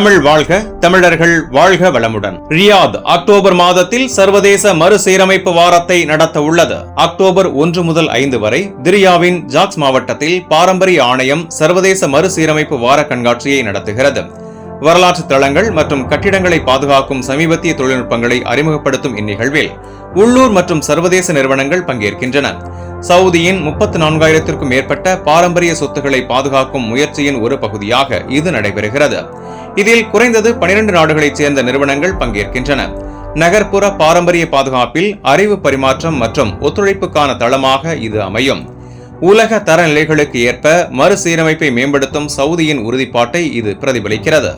தமிழ் வாழ்க தமிழர்கள் வாழ்க வளமுடன். ரியாத் அக்டோபர் மாதத்தில் சர்வதேச மறுசீரமைப்பு வாரத்தை நடத்த உள்ளது. அக்டோபர் ஒன்று முதல் ஐந்து வரை திரியாவின் ஜாக்ஸ் மாவட்டத்தில் பாரம்பரிய ஆணையம் சர்வதேச மறுசீரமைப்பு வார கண்காட்சியை நடத்துகிறது. வரலாற்று தளங்கள் மற்றும் கட்டிடங்களை பாதுகாக்கும் சமீபத்திய தொழில்நுட்பங்களை அறிமுகப்படுத்தும் இந்நிகழ்வில் உள்ளூர் மற்றும் சர்வதேச நிறுவனங்கள் பங்கேற்கின்றன. சவுதியின் முப்பத்தி நான்காயிரத்திற்கும் மேற்பட்ட பாரம்பரிய சொத்துக்களை பாதுகாக்கும் முயற்சியின் ஒரு பகுதியாக இது நடைபெறுகிறது. இதில் குறைந்தது பனிரெண்டு நாடுகளைச் சேர்ந்த நிறுவனங்கள் பங்கேற்கின்றன. நகர்ப்புற பாரம்பரிய பாதுகாப்பில் அறிவு பரிமாற்றம் மற்றும் ஒத்துழைப்புக்கான தளமாக இது அமையும். உலக தரநிலைகளுக்கு ஏற்ப மறுசீரமைப்பை மேம்படுத்தும் சவுதியின் உறுதிப்பாட்டை இது பிரதிபலிக்கிறது.